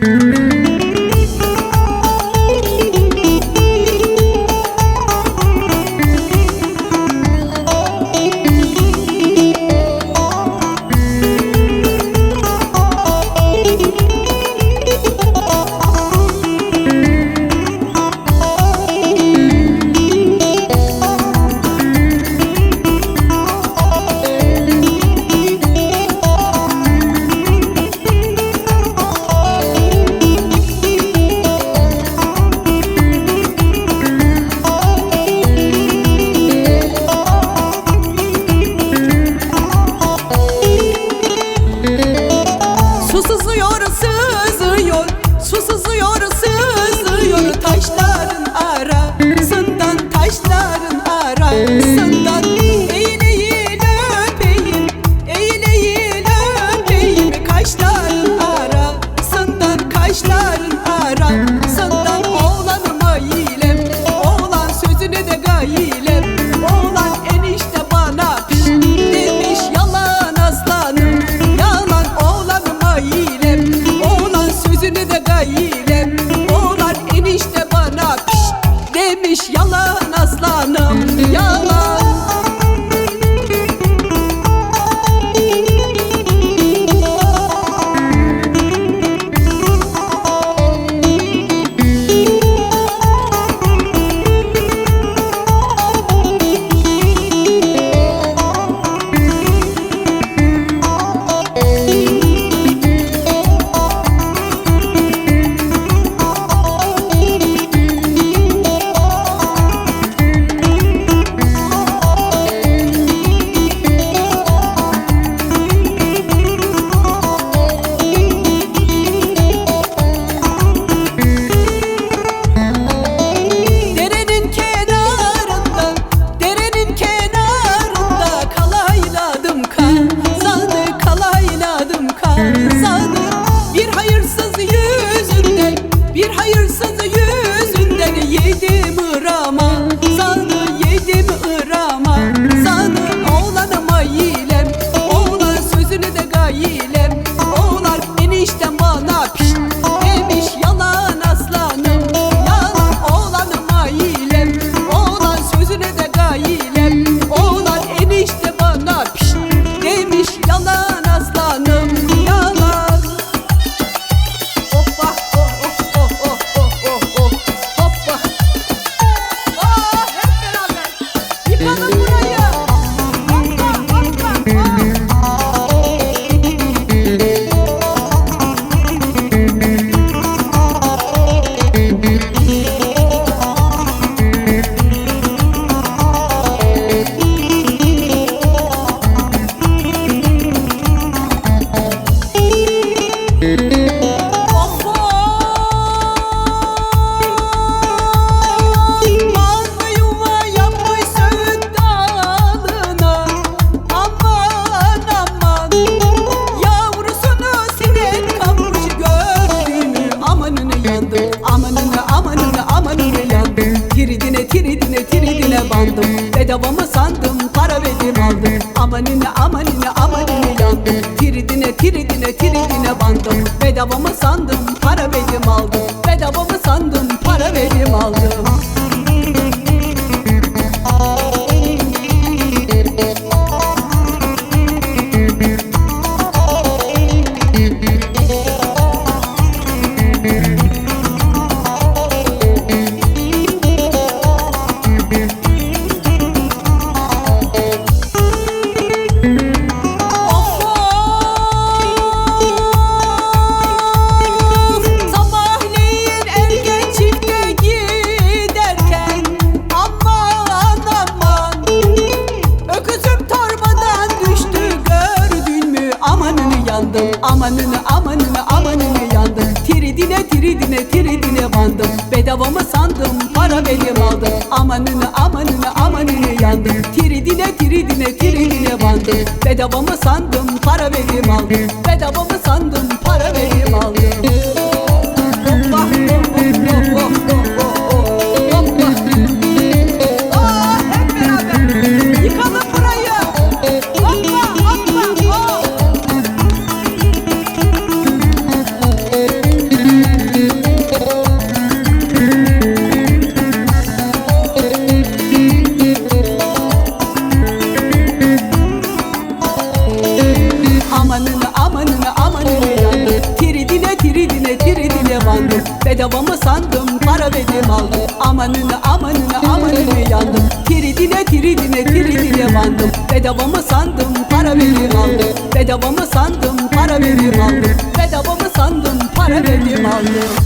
Mm-hmm. Susuzluyoruz Bir hayır amanine amanine yandım. Tiridine tiridine tiridine bandım. Bedava mı sandım para benim aldım. amanını amanını amanını yandım. Tiridine tiridine tiridine bandım. Bedava mı sandım para benim aldım Amanını amanını amanını yandım. Tiridine tiridine tiridine bandım. Bedava mı sandım para benim aldım Bedava mı sandım Bedava mı sandım para verdim aldım. Amanını amanını amanını yandım. Tiridine tiridine tiridine bandım. Bedava mı sandım para verdim aldım. Bedava mı sandım para verdim aldım. Bedava mı sandım para verdim aldım